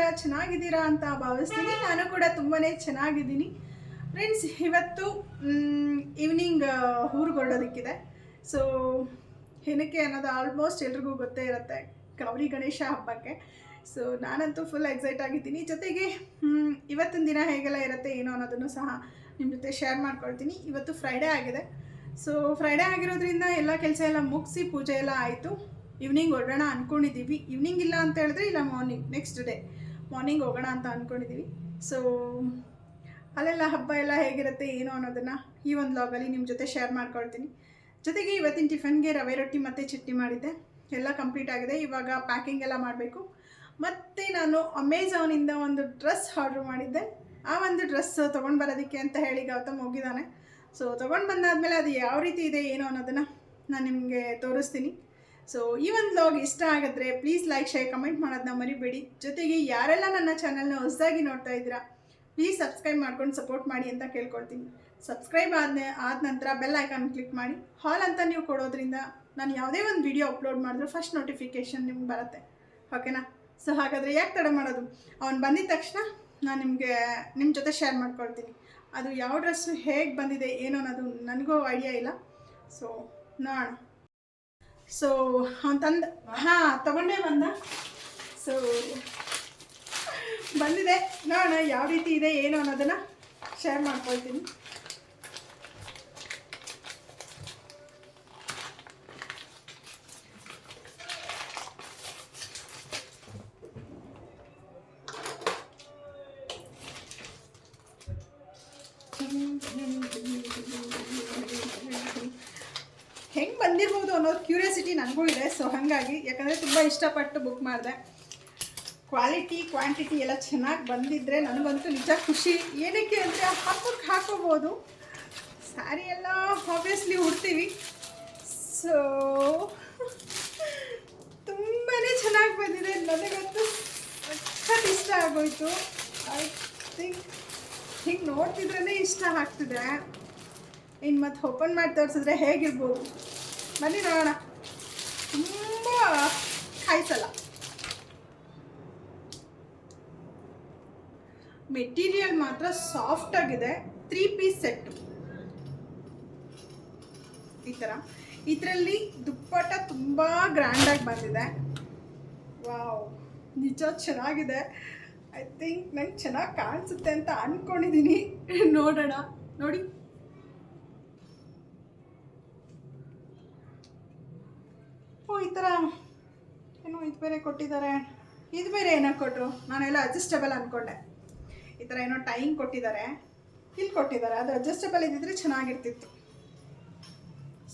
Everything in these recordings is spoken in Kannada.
ಹೇಗಿದ್ದೀರಾ ಚೆನ್ನಾಗಿದ್ದೀರಾ ಅಂತ ಭಾವಿಸ್ತೀನಿ. ನಾನು ಕೂಡ ತುಂಬಾ ಚೆನ್ನಾಗಿದ್ದೀನಿ. ಫ್ರೆಂಡ್ಸ್ ಇವತ್ತು ಈವ್ನಿಂಗ್ ಊರಿಗೆ ಹೊರಡೋದಕ್ಕಿದೆ. ಸೊ ಏನಕ್ಕೆ ಅನ್ನೋದು ಆಲ್ಮೋಸ್ಟ್ ಎಲ್ರಿಗೂ ಗೊತ್ತೇ ಇರುತ್ತೆ. ಗೌರಿ ಗಣೇಶ ಹಬ್ಬಕ್ಕೆ. ಸೊ ನಾನಂತೂ ಫುಲ್ ಎಕ್ಸೈಟ್ ಆಗಿದ್ದೀನಿ. ಜೊತೆಗೆ ಇವತ್ತಿನ ದಿನ ಹೇಗೆಲ್ಲ ಇರುತ್ತೆ, ಏನೋ ಅನ್ನೋದನ್ನು ಸಹ ನಿಮ್ಮ ಜೊತೆ ಶೇರ್ ಮಾಡ್ಕೊಳ್ತೀನಿ. ಇವತ್ತು ಫ್ರೈಡೇ ಆಗಿದೆ. ಸೊ ಫ್ರೈಡೇ ಆಗಿರೋದ್ರಿಂದ ಎಲ್ಲ ಕೆಲಸ ಎಲ್ಲ ಮುಗಿಸಿ ಪೂಜೆ ಎಲ್ಲ ಆಯಿತು. ಈವ್ನಿಂಗ್ ಹೊರಡೋಣ ಅಂದ್ಕೊಂಡಿದ್ದೀವಿ ಈವ್ನಿಂಗ್ ಇಲ್ಲ ಅಂತ ಹೇಳಿದ್ರೆ ಇಲ್ಲ ಮಾರ್ನಿಂಗ್ ನೆಕ್ಸ್ಟ್ ಡೇ ಮಾರ್ನಿಂಗ್ ಹೋಗೋಣ ಅಂತ ಅಂದ್ಕೊಂಡಿದ್ದೀವಿ ಸೊ ಅಲ್ಲೆಲ್ಲ ಹಬ್ಬ ಎಲ್ಲ ಹೇಗಿರುತ್ತೆ, ಏನು ಅನ್ನೋದನ್ನು ಈ ಒಂದು ಲಾಗಲ್ಲಿ ನಿಮ್ಮ ಜೊತೆ ಶೇರ್ ಮಾಡ್ಕೊಳ್ತೀನಿ. ಜೊತೆಗೆ ಇವತ್ತಿನ ಟಿಫನ್ಗೆ ರವೆ ರೊಟ್ಟಿ ಮತ್ತು ಚಟ್ನಿ ಮಾಡಿದ್ದೆ. ಎಲ್ಲ ಕಂಪ್ಲೀಟ್ ಆಗಿದೆ. ಇವಾಗ ಪ್ಯಾಕಿಂಗ್ ಎಲ್ಲ ಮಾಡಬೇಕು. ಮತ್ತು ನಾನು ಅಮೆಝಾನಿಂದ ಒಂದು ಡ್ರೆಸ್ ಆರ್ಡ್ರ್ ಮಾಡಿದ್ದೆ. ಆ ಒಂದು ಡ್ರೆಸ್ ತೊಗೊಂಡು ಬರೋದಕ್ಕೆ ಅಂತ ಹೇಳಿ ಗೌತಮ್ ಹೋಗಿದ್ದಾನೆ. ಸೊ ತೊಗೊಂಡು ಬಂದಾದಮೇಲೆ ಅದು ಯಾವ ರೀತಿ ಇದೆ, ಏನು ಅನ್ನೋದನ್ನು ನಾನು ನಿಮಗೆ ತೋರಿಸ್ತೀನಿ. ಸೊ ಈ ಒಂದು ಬ್ಲಾಗ್ ಇಷ್ಟ ಆಗಿದ್ರೆ ಪ್ಲೀಸ್ ಲೈಕ್ ಶೇರ್ ಕಮೆಂಟ್ ಮಾಡೋದನ್ನ ಮರಿಬೇಡಿ. ಜೊತೆಗೆ ಯಾರೆಲ್ಲ ನನ್ನ ಚಾನಲ್ನ ಹೊಸದಾಗಿ ನೋಡ್ತಾ ಇದ್ದೀರಾ ಪ್ಲೀಸ್ ಸಬ್ಸ್ಕ್ರೈಬ್ ಮಾಡ್ಕೊಂಡು ಸಪೋರ್ಟ್ ಮಾಡಿ ಅಂತ ಕೇಳ್ಕೊಳ್ತೀನಿ. ಸಬ್ಸ್ಕ್ರೈಬ್ ಆದ ಆದ ನಂತರ ಬೆಲ್ ಐಕಾನ್ ಕ್ಲಿಕ್ ಮಾಡಿ. ಹಾಲ್ ಅಂತ ನೀವು ಕೊಡೋದ್ರಿಂದ ನಾನು ಯಾವುದೇ ಒಂದು ವಿಡಿಯೋ ಅಪ್ಲೋಡ್ ಮಾಡಿದ್ರು ಫಸ್ಟ್ ನೋಟಿಫಿಕೇಷನ್ ನಿಮ್ಗೆ ಬರುತ್ತೆ. ಓಕೆನಾ ಸೊ ಹಾಗಾದರೆ ಯಾಕೆ ತಡ ಮಾಡೋದು? ಅವ್ನು ಬಂದಿದ ತಕ್ಷಣ ನಾನು ನಿಮಗೆ ನಿಮ್ಮ ಜೊತೆ ಶೇರ್ ಮಾಡ್ಕೊಳ್ತೀನಿ. ಅದು ಯಾವ ಡ್ರೆಸ್ಸು ಹೇಗೆ ಬಂದಿದೆ, ಏನು ಅನ್ನೋದು ನನಗೂ ಐಡಿಯಾ ಇಲ್ಲ. ಸೊ ನೋಡೋಣ. ಸೊ ತಂದ, ಹಾಂ, ತಗೊಂಡೆ ಬಂದ. ಸೊ ಬಂದಿದೆ. ನೋಡೋಣ, ಯಾವ ರೀತಿ ಇದೆ, ಏನು ಅನ್ನೋದನ್ನು ಶೇರ್ ಮಾಡ್ಕೊಳ್ತೀನಿ. ಬಂದಿರ್ಬೋದು ಅನ್ನೋದು ಕ್ಯೂರಿಯಾಸಿಟಿ ನನಗೂ ಇದೆ. ಸೊ ಹಾಗಾಗಿ ಯಾಕಂದರೆ ತುಂಬ ಇಷ್ಟಪಟ್ಟು ಬುಕ್ ಮಾಡಿದೆ. ಕ್ವಾಲಿಟಿ ಕ್ವಾಂಟಿಟಿ ಎಲ್ಲ ಚೆನ್ನಾಗಿ ಬಂದಿದ್ದರೆ ನನಗಂತೂ ನಿಜ ಖುಷಿ. ಏನಕ್ಕೆ ಅಂದರೆ ಹಬ್ಬಕ್ಕೆ ಹಾಕೋಬೋದು. ಸ್ಯಾರಿ ಎಲ್ಲ ಆಬ್ವಿಯಸ್ಲಿ ಉಡ್ತೀವಿ. ಸೊ ತುಂಬಾ ಚೆನ್ನಾಗಿ ಬಂದಿದೆ. ನನಗಂತೂ ಸಖತ್ ಇಷ್ಟ ಆಗೋಯಿತು. ಐ ಥಿಂಕ್ ಹಿಂಗೆ ನೋಡ್ತಿದ್ರೇ ಇಷ್ಟ ಆಗ್ತಿದೆ. ಇನ್ನು ಮತ್ತೆ ಓಪನ್ ಮಾಡಿ ತೋರಿಸಿದ್ರೆ ಹೇಗಿರ್ಬೋದು? ಬನ್ನಿ ನೋಡೋಣ. ತುಂಬ ಕಾಯಿಸಲ್ಲ. ಮೆಟೀರಿಯಲ್ ಮಾತ್ರ ಸಾಫ್ಟ್ ಆಗಿದೆ. Three piece set. ಈ ಥರ ಇದರಲ್ಲಿ ದುಪ್ಪಟ ತುಂಬ ಗ್ರ್ಯಾಂಡಾಗಿ ಬಂದಿದೆ. ವಾವ್. ನಿಜ ಚೆನ್ನಾಗಿದೆ. ಐ ಥಿಂಕ್ ನಂಗೆ ಚೆನ್ನಾಗಿ ಕಾಣಿಸುತ್ತೆ ಅಂತ ಅಂದ್ಕೊಂಡಿದ್ದೀನಿ ನೋಡೋಣ. ನೋಡಿ. ಈ ಥರ ಏನೋ ಇದು ಬೇರೆ ಕೊಟ್ಟಿದ್ದಾರೆ. ಇದು ಬೇರೆ ಏನೋ ಕೊಟ್ಟರು ನಾನೆಲ್ಲ ಅಡ್ಜಸ್ಟಬಲ್ ಅಂದ್ಕೊಂಡೆ ಈ ಥರ ಏನೋ ಟೈಮ್ ಕೊಟ್ಟಿದ್ದಾರೆ. ಇಲ್ಲಿ ಕೊಟ್ಟಿದ್ದಾರೆ. ಅದು ಅಡ್ಜಸ್ಟಬಲ್ ಇದ್ದಿದ್ರೆ ಚೆನ್ನಾಗಿರ್ತಿತ್ತು.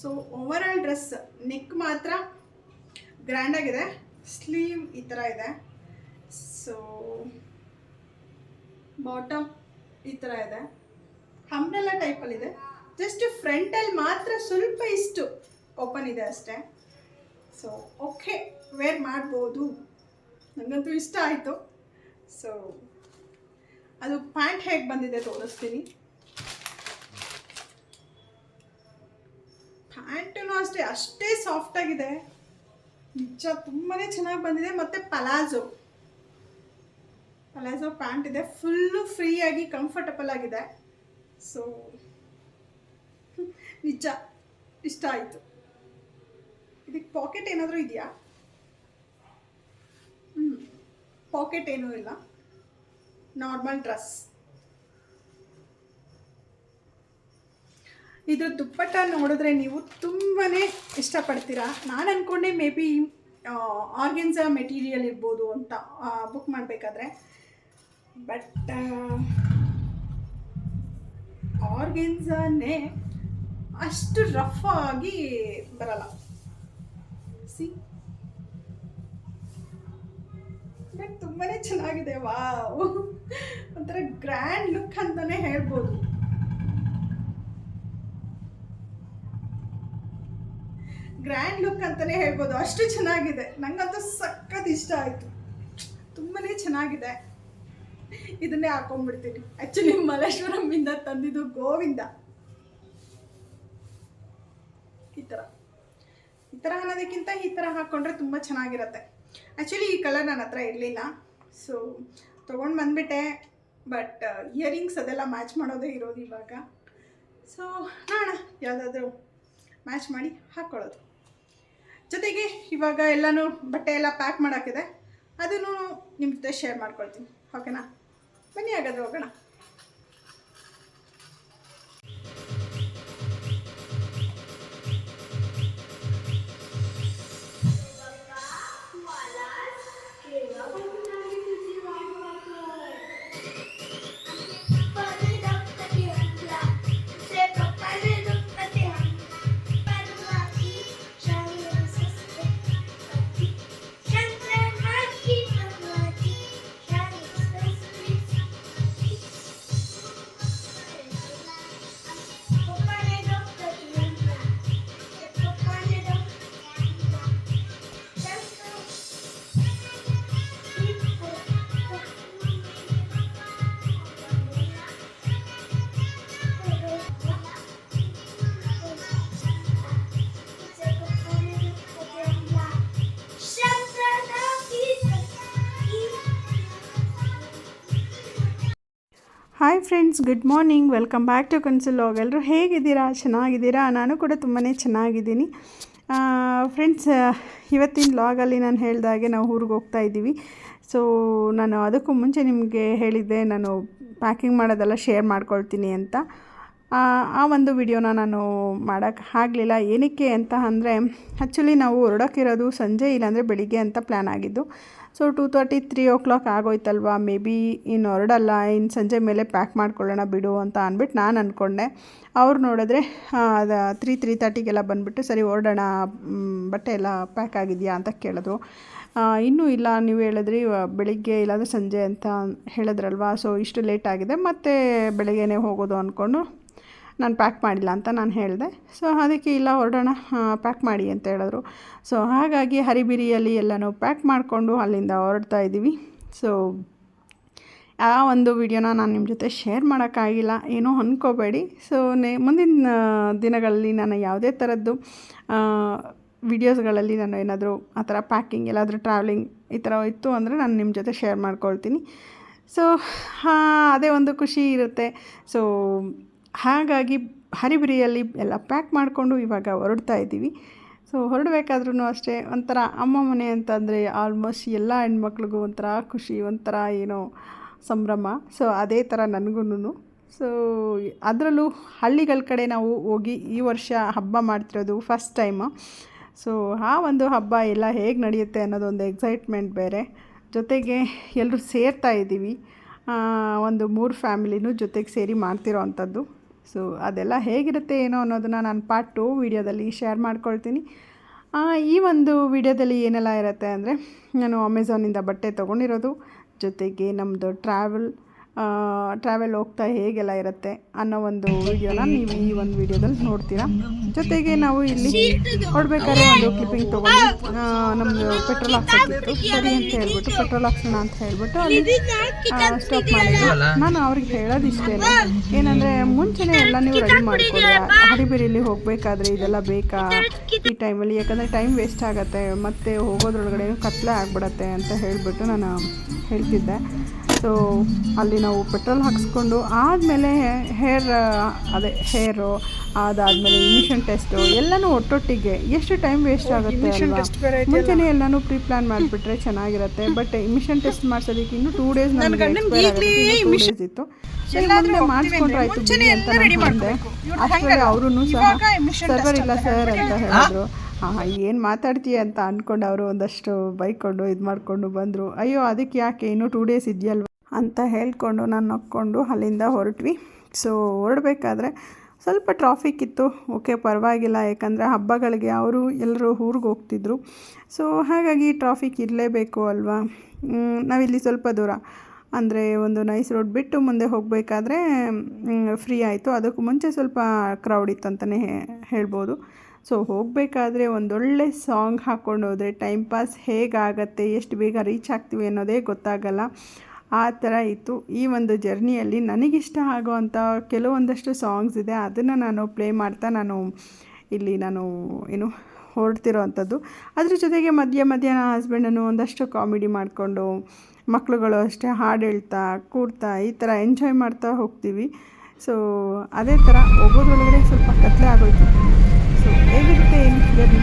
So over all dress neck ಮಾತ್ರ ಗ್ರ್ಯಾಂಡಾಗಿದೆ ಸ್ಲೀವ್ ಈ ಥರ ಇದೆ. ಸೊ ಬಾಟಮ್ ಈ ಥರ ಇದೆ. ಹಂಬ್ರೆಲ್ಲ ಟೈಪಲ್ಲಿದೆ ಜಸ್ಟ್ ಫ್ರಂಟಲ್ಲಿ ಮಾತ್ರ ಸ್ವಲ್ಪ ಇಷ್ಟು ಓಪನ್ ಇದೆ ಅಷ್ಟೇ. ಸೊ ಓಕೆ ವೇರ್ ಮಾಡ್ಬೋದು ನನಗಂತೂ ಇಷ್ಟ ಆಯಿತು. ಸೊ ಅದು ಪ್ಯಾಂಟ್ ಹೇಗೆ ಬಂದಿದೆ ತೋರಿಸ್ತೀನಿ. ಪ್ಯಾಂಟೂ ಅಷ್ಟೇ ಅಷ್ಟೇ ಸಾಫ್ಟ್ ಆಗಿದೆ. ನಿಜ ತುಂಬಾ ಚೆನ್ನಾಗಿ ಬಂದಿದೆ, ಮತ್ತು ಪಲಾಜೋ ಪಲಾಜೋ ಪ್ಯಾಂಟ್ ಇದೆ ಫುಲ್ಲು ಫ್ರೀಯಾಗಿ ಕಂಫರ್ಟಬಲ್ ಆಗಿದೆ. ಸೊ ನಿಜ, ಇಷ್ಟ ಆಯಿತು. ಇದಕ್ಕೆ ಪಾಕೆಟ್ ಏನಾದರೂ ಇದೆಯಾ? ಹ್ಞೂ ಪಾಕೆಟ್ ಏನೂ ಇಲ್ಲ. ನಾರ್ಮಲ್ ಡ್ರೆಸ್ ಇದ್ರ ದುಪ್ಪಟ್ಟ ನೋಡಿದ್ರೆ ನೀವು ತುಂಬಾ ಇಷ್ಟಪಡ್ತೀರಾ? ನಾನು ಅಂದ್ಕೊಂಡೆ ಮೇ ಬಿ ಆರ್ಗೆನ್ಸ ಮೆಟೀರಿಯಲ್ ಇರ್ಬೋದು ಅಂತ ಬುಕ್ ಮಾಡಬೇಕಾದ್ರೆ. ಬಟ್ ಆರ್ಗೆನ್ಸನೇ ಅಷ್ಟು ರಫ್ ಆಗಿ ಬರಲ್ಲ. ಸಿ. ಬಟ್ ತುಂಬಾ ಚೆನ್ನಾಗಿದೆ, ವಾವ್. ಒಂಥರ ಗ್ರ್ಯಾಂಡ್ ಲುಕ್ ಅಂತಾನೆ ಹೇಳ್ಬೋದು. ಗ್ರ್ಯಾಂಡ್ ಲುಕ್ ಅಂತಲೇ ಹೇಳ್ಬೋದು. ಅಷ್ಟು ಚೆನ್ನಾಗಿದೆ. ನಂಗಂತೂ ಸಖತ್ ಇಷ್ಟ ಆಯಿತು. ತುಂಬಾ ಚೆನ್ನಾಗಿದೆ. ಇದನ್ನೇ ಹಾಕೊಂಡ್ಬಿಡ್ತೀನಿ. ಆ್ಯಕ್ಚುಲಿ ಮಲ್ಲೇಶ್ವರಮಿಂದ ತಂದಿದ್ದು ಗೋವಿಂದ. ಈ ಥರ ಅನ್ನೋದಕ್ಕಿಂತ ಈ ಥರ ಹಾಕ್ಕೊಂಡ್ರೆ ತುಂಬ ಚೆನ್ನಾಗಿರುತ್ತೆ. ಆ್ಯಕ್ಚುಲಿ ಈ ಕಲರ್ ನನ್ನ ಹತ್ರ ಇರಲಿಲ್ಲ. ಸೊ ತೊಗೊಂಡು ಬಂದುಬಿಟ್ಟೆ. ಬಟ್ ಇಯರಿಂಗ್ಸ್ ಅದೆಲ್ಲ ಮ್ಯಾಚ್ ಮಾಡೋದೇ ಇರೋದು ಇವಾಗ. ಸೊ ನೋಡೋಣ. ಯಾವುದಾದ್ರೂ ಮ್ಯಾಚ್ ಮಾಡಿ ಹಾಕ್ಕೊಳ್ಳೋದು ಜೊತೆಗೆ ಇವಾಗ ಎಲ್ಲನೂ ಬಟ್ಟೆ ಎಲ್ಲ ಪ್ಯಾಕ್ ಮಾಡೋಕ್ಕಿದೆ ಅದನ್ನು ನಿಮ್ಮ ಜೊತೆ ಶೇರ್ ಮಾಡ್ಕೊಳ್ತೀನಿ. ಓಕೆನಾ ಬನ್ನಿ ಹಾಗಾದ್ರೆ ಹೋಗೋಣ. Hi friends good morning welcome back to ಕನ್ಸುಲಾಗ್ ಎಲ್ಲರೂ ಹೇಗಿದ್ದೀರಾ? ಚೆನ್ನಾಗಿದ್ದೀರಾ? ನಾನು ಕೂಡ ತುಂಬಾ ಚೆನ್ನಾಗಿದ್ದೀನಿ. ಫ್ರೆಂಡ್ಸ್ ಇವತ್ತಿನ ಲಾಗಲ್ಲಿ ನಾನು ಹೇಳ್ದಾಗೆ ನಾವು ಊರಿಗೆ ಹೋಗ್ತಾ ಇದ್ದೀವಿ. ಸೊ ನಾನು ಅದಕ್ಕೂ ಮುಂಚೆ ನಿಮಗೆ ಹೇಳಿದ್ದೆ, ನಾನು ಪ್ಯಾಕಿಂಗ್ ಮಾಡೋದೆಲ್ಲ ಶೇರ್ ಮಾಡ್ಕೊಳ್ತೀನಿ ಅಂತ. ಆ ಒಂದು ವಿಡಿಯೋನ ನಾನು ಮಾಡೋಕ್ಕೆ ಆಗಲಿಲ್ಲ. ಏನಕ್ಕೆ ಅಂತ ಅಂದರೆ ಆ್ಯಕ್ಚುಲಿ ನಾವು ಹೊರಡೋಕ್ಕಿರೋದು ಸಂಜೆ ಇಲ್ಲಾಂದರೆ ಬೆಳಿಗ್ಗೆ ಅಂತ ಪ್ಲ್ಯಾನ್ ಆಗಿದ್ದು. So two thirty three o'clock ಆಗೋಯ್ತಲ್ವಾ? May be ಇನ್ನು ಹೊರಡಲ್ಲ ಇನ್ನು ಸಂಜೆ ಮೇಲೆ ಪ್ಯಾಕ್ ಮಾಡ್ಕೊಳ್ಳೋಣ ಬಿಡು ಅಂತ ಅಂದ್ಬಿಟ್ಟು ನಾನು ಅಂದ್ಕೊಂಡೆ ಅವ್ರು ನೋಡಿದ್ರೆ ತ್ರೀ ತ್ರೀ ತರ್ಟಿಗೆಲ್ಲ ಬಂದುಬಿಟ್ಟು ಸರಿ ಹೊರಡೋಣ ಬಟ್ಟೆ ಎಲ್ಲ ಪ್ಯಾಕ್ ಆಗಿದೆಯಾ ಅಂತ ಕೇಳಿದ್ರು. ಇನ್ನೂ ಇಲ್ಲ, ನೀವು ಹೇಳಿದ್ರಿ ಬೆಳಿಗ್ಗೆ ಇಲ್ಲಾಂದರೆ ಸಂಜೆ ಅಂತ ಹೇಳಿದ್ರಲ್ವಾ? ಸೊ ಇಷ್ಟು ಲೇಟ್ ಆಗಿದೆ. ಮತ್ತು ಬೆಳಗ್ಗೆನೇ ಹೋಗೋದು ಅಂದ್ಕೊಂಡು ನಾನು ಪ್ಯಾಕ್ ಮಾಡಿಲ್ಲ ಅಂತ ನಾನು ಹೇಳಿದೆ. ಸೊ ಅದಕ್ಕೆ ಇಲ್ಲ, ಹೊರಡೋಣ ಪ್ಯಾಕ್ ಮಾಡಿ ಅಂತ ಹೇಳಿದ್ರು. ಸೊ ಹಾಗಾಗಿ ಹರಿಬಿರಿಯಲ್ಲಿ ಎಲ್ಲನೂ ಪ್ಯಾಕ್ ಮಾಡಿಕೊಂಡು ಅಲ್ಲಿಂದ ಹೊರಡ್ತಾ ಇದ್ದೀವಿ. ಸೊ ಆ ಒಂದು ವಿಡಿಯೋನ ನಾನು ನಿಮ್ಮ ಜೊತೆ ಶೇರ್ ಮಾಡೋಕ್ಕಾಗಿಲ್ಲ. ಏನೂ ಅಂದ್ಕೋಬೇಡಿ ಸೊ ನೇ, ಮುಂದಿನ ದಿನಗಳಲ್ಲಿ ನಾನು ಯಾವುದೇ ಥರದ್ದು ವಿಡಿಯೋಸ್ಗಳಲ್ಲಿ ನಾನು ಏನಾದರೂ ಆ ಥರ ಪ್ಯಾಕಿಂಗ್, ಎಲ್ಲಾದರೂ ಟ್ರಾವೆಲಿಂಗ್ ಈ ಥರ ಇತ್ತು ಅಂದರೆ ನಾನು ನಿಮ್ಮ ಜೊತೆ ಶೇರ್ ಮಾಡ್ಕೊಳ್ತೀನಿ. ಸೊ ಅದೇ ಒಂದು ಖುಷಿ ಇರುತ್ತೆ. ಸೊ ಹಾಗಾಗಿ ಹರಿಬರಿಯಲ್ಲಿ ಎಲ್ಲ ಪ್ಯಾಕ್ ಮಾಡಿಕೊಂಡು ಇವಾಗ ಹೊರಡ್ತಾ ಇದ್ದೀವಿ. ಸೊ ಹೊರಡಬೇಕಾದ್ರೂ ಅಷ್ಟೇ ಒಂಥರ ಅಮ್ಮ ಮನೆ ಅಂತಂದರೆ ಆಲ್ಮೋಸ್ಟ್ ಎಲ್ಲ ಹೆಣ್ಮಕ್ಳಿಗೂ ಒಂಥರ ಖುಷಿ, ಒಂಥರ ಏನೋ ಸಂಭ್ರಮ. ಸೊ ಅದೇ ಥರ ನನಗೂ ಸೊ ಅದರಲ್ಲೂ ಹಳ್ಳಿಗಳ ಕಡೆ ನಾವು ಹೋಗಿ ಈ ವರ್ಷ ಹಬ್ಬ ಮಾಡ್ತಿರೋದು ಫಸ್ಟ್ ಟೈಮು ಸೊ ಆ ಒಂದು ಹಬ್ಬ ಎಲ್ಲ ಹೇಗೆ ನಡೆಯುತ್ತೆ ಅನ್ನೋದೊಂದು ಎಕ್ಸೈಟ್ಮೆಂಟ್ ಬೇರೆ. ಜೊತೆಗೆ ಎಲ್ಲರೂ ಸೇರ್ತಾ ಇದ್ದೀವಿ. ಒಂದು ಮೂರು ಫ್ಯಾಮಿಲಿನೂ ಜೊತೆಗೆ ಸೇರಿ ಮಾಡ್ತಿರೋ ಅಂಥದ್ದು. ಸೊ ಅದೆಲ್ಲ ಹೇಗಿರುತ್ತೆ ಏನೋ ಅನ್ನೋದನ್ನು ನಾನು ಪಾರ್ಟ್ ಟು ವೀಡಿಯೋದಲ್ಲಿ ಶೇರ್ ಮಾಡ್ಕೊಳ್ತೀನಿ. ಈ ಒಂದು ವಿಡಿಯೋದಲ್ಲಿ ಏನೆಲ್ಲ ಇರುತ್ತೆ ಅಂದರೆ, ನಾನು ಅಮೆಝಾನಿಂದ ಬಟ್ಟೆ ತೊಗೊಂಡಿರೋದು, ಜೊತೆಗೆ ನಮ್ಮದು ಟ್ರಾವೆಲ್ ಟ್ರಾವೆಲ್ ಹೋಗ್ತಾ ಹೇಗೆಲ್ಲ ಇರುತ್ತೆ ಅನ್ನೋ ಒಂದು ವಿಡಿಯೋನ ನೀವು ಈ ಒಂದು ವಿಡಿಯೋದಲ್ಲಿ ನೋಡ್ತೀರಾ. ಜೊತೆಗೆ ನಾವು ಇಲ್ಲಿ ನೋಡ್ಬೇಕಾದ್ರೆ ಒಂದು ಕ್ಲಿಪ್ಪಿಂಗ್ ತೊಗೊಂಡು ನಮ್ಮದು ಪೆಟ್ರೋಲ್ ಹಾಕ್ಸೋದಿತ್ತು ಸರಿ ಅಂತ ಹೇಳ್ಬಿಟ್ಟು ಪೆಟ್ರೋಲ್ ಹಾಕ್ಸೋಣ ಅಂತ ಹೇಳ್ಬಿಟ್ಟು ಅಲ್ಲಿ ಸ್ಟಾಪ್ ಮಾಡಿದ್ರು ನಾನು ಅವ್ರಿಗೆ ಹೇಳೋದು ಇಷ್ಟೇ ಏನಂದರೆ ಮುಂಚೆನೇ ಎಲ್ಲ ನೀವು ರೆಡಿ ಮಾಡ್ಕೊಳ್ಳಿ. ಹರಿಬೇರಿಲಿ ಹೋಗಬೇಕಾದ್ರೆ ಇದೆಲ್ಲ ಬೇಕಾ ಈ ಟೈಮಲ್ಲಿ ಯಾಕಂದರೆ ಟೈಮ್ ವೇಸ್ಟ್ ಆಗುತ್ತೆ. ಮತ್ತು ಹೋಗೋದ್ರೊಳಗಡೆ ಕತ್ಲೆ ಆಗ್ಬಿಡತ್ತೆ ಅಂತ ಹೇಳಿಬಿಟ್ಟು ನಾನು ಹೇಳ್ತಿದ್ದೆ. ಸೊ ಅಲ್ಲಿ ನಾವು ಪೆಟ್ರೋಲ್ ಹಾಕಿಸ್ಕೊಂಡು ಆದಮೇಲೆ ಹೇರ್ ಅದೇ ಹೇರು ಅದಾದಮೇಲೆ ಇಮಿಷನ್ ಟೆಸ್ಟು ಎಲ್ಲನೂ ಒಟ್ಟೊಟ್ಟಿಗೆ ಎಷ್ಟು ಟೈಮ್ ವೇಸ್ಟ್ ಆಗುತ್ತೆ ಮುಂಚೆನೆ ಎಲ್ಲನೂ ಪ್ರೀ ಪ್ಲಾನ್ ಮಾಡಿಬಿಟ್ರೆ ಚೆನ್ನಾಗಿರುತ್ತೆ ಬಟ್ ಇಮಿಷನ್ ಟೆಸ್ಟ್ ಮಾಡ್ಸೋದಕ್ಕೆ ಇನ್ನೂ ಟೂ ಡೇಸ್ ನನಗೆ ಡೇಸ್ ಇತ್ತು. ಮುಂದೆ ಮಾಡಿಸ್ಕೊಂಡ್ರೆ ಆಯ್ತು ಬಿಡಿ ಅಂತ ನಾನು ಅಷ್ಟರಲ್ಲಿ ಅವರು ಸಹ ಸರ್ವರ್ ಇಲ್ಲ ಸರ್ ಅಂತ ಹೇಳಿದ್ರು. ಹಾಂ ಏನು ಮಾತಾಡ್ತೀಯ ಅಂತ ಅಂದ್ಕೊಂಡು ಅವರು ಒಂದಷ್ಟು ಬೈಕೊಂಡು ಇದು ಮಾಡಿಕೊಂಡು ಬಂದರು. ಅಯ್ಯೋ ಅದಕ್ಕೆ ಯಾಕೆ? ಇನ್ನೂ ಟೂ ಡೇಸ್ ಇದೆಯಲ್ವ? ಅಂತ ಹೇಳಿಕೊಂಡು ನಾನು ನಕ್ಕೊಂಡು ಅಲ್ಲಿಂದ ಹೊರಟ್ವಿ. ಸೊ ಹೊರಡಬೇಕಾದ್ರೆ ಸ್ವಲ್ಪ ಟ್ರಾಫಿಕ್ ಇತ್ತು. ಓಕೆ ಪರವಾಗಿಲ್ಲ. ಯಾಕಂದರೆ ಹಬ್ಬಗಳಿಗೆ ಅವರು ಎಲ್ಲರೂ ಊರಿಗೆ ಹೋಗ್ತಿದ್ರು. ಸೊ ಹಾಗಾಗಿ ಟ್ರಾಫಿಕ್ ಇರಲೇಬೇಕು ಅಲ್ವಾ? ನಾವಿಲ್ಲಿ ಸ್ವಲ್ಪ ದೂರ. ಅಂದರೆ ಒಂದು ನೈಸ್ ರೋಡ್ ಬಿಟ್ಟು ಮುಂದೆ ಹೋಗಬೇಕಾದ್ರೆ ಫ್ರೀ ಆಯಿತು. ಅದಕ್ಕೂ ಮುಂಚೆ ಸ್ವಲ್ಪ ಕ್ರೌಡ್ ಇತ್ತು ಅಂತಲೇ ಹೇಳ್ಬೋದು. ಸೊ ಹೋಗಬೇಕಾದ್ರೆ ಒಂದೊಳ್ಳೆ ಸಾಂಗ್ ಹಾಕ್ಕೊಂಡು ಹೋದರೆ ಟೈಮ್ ಪಾಸ್ ಹೇಗಾಗತ್ತೆ, ಎಷ್ಟು ಬೇಗ ರೀಚ್ ಆಗ್ತೀವಿ ಅನ್ನೋದೇ ಗೊತ್ತಾಗಲ್ಲ. ಆ ಥರ ಇತ್ತು. ಈ ಒಂದು ಜರ್ನಿಯಲ್ಲಿ ನನಗಿಷ್ಟ ಆಗುವಂಥ ಕೆಲವೊಂದಷ್ಟು ಸಾಂಗ್ಸ್ ಇದೆ. ಅದನ್ನು ನಾನು ಪ್ಲೇ ಮಾಡ್ತಾ ನಾನು ಇಲ್ಲಿ ನಾನು ಏನು ಹೊರಡ್ತಿರೋ ಅಂಥದ್ದು ಅದ್ರ ಜೊತೆಗೆ ಮಧ್ಯ ಮಧ್ಯ ನನ್ನ ಹಸ್ಬೆಂಡನ್ನು ಒಂದಷ್ಟು ಕಾಮಿಡಿ ಮಾಡಿಕೊಂಡು ಮಕ್ಕಳುಗಳು ಅಷ್ಟೇ ಹಾಡು ಹೇಳ್ತಾ, ಕೂಡ್ತಾ ಈ ಥರ ಎಂಜಾಯ್ ಮಾಡ್ತಾ ಹೋಗ್ತೀವಿ. ಸೊ ಅದೇ ಥರ ಹೋಗೋದ್ರೊಳಗಡೆ ಸ್ವಲ್ಪ ಕತ್ಲೆ ಆಗೋಯ್ತು. ಸೊ ಹೇಗಿರುತ್ತೆ ಏನು ಜರ್ನಿ?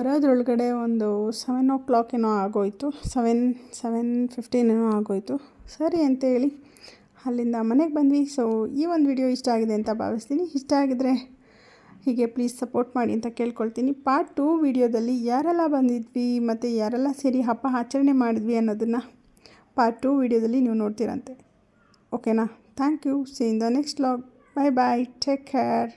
ಬರೋದ್ರೊಳಗಡೆ ಒಂದು ಸೆವೆನ್ ಓ ಕ್ಲಾಕ್ ಏನೋ ಆಗೋಯಿತು. ಸೆವೆನ್ ಸೆವೆನ್ ಫಿಫ್ಟೀನ್ ಏನೋ ಆಗೋಯಿತು. ಸರಿ ಅಂತೇಳಿ ಅಲ್ಲಿಂದ ಮನೆಗೆ ಬಂದ್ವಿ. ಸೊ ಈ ಒಂದು ವಿಡಿಯೋ ಇಷ್ಟ ಆಗಿದೆ ಅಂತ ಭಾವಿಸ್ತೀನಿ. ಇಷ್ಟ ಆಗಿದ್ರೆ ಹೀಗೆ ಪ್ಲೀಸ್ ಸಪೋರ್ಟ್ ಮಾಡಿ ಅಂತ ಕೇಳ್ಕೊಳ್ತೀನಿ. ಪಾರ್ಟ್ ಟೂ ವಿಡಿಯೋದಲ್ಲಿ ಯಾರೆಲ್ಲ ಬಂದಿದ್ವಿ ಮತ್ತು ಯಾರೆಲ್ಲ ಸೇರಿ ಹಬ್ಬ ಆಚರಣೆ ಮಾಡಿದ್ವಿ ಅನ್ನೋದನ್ನು ಪಾರ್ಟ್ ಟೂ ವಿಡಿಯೋದಲ್ಲಿ ನೀವು ನೋಡ್ತೀರಂತೆ. ಓಕೆನಾ thank you see in the next log bye bye take care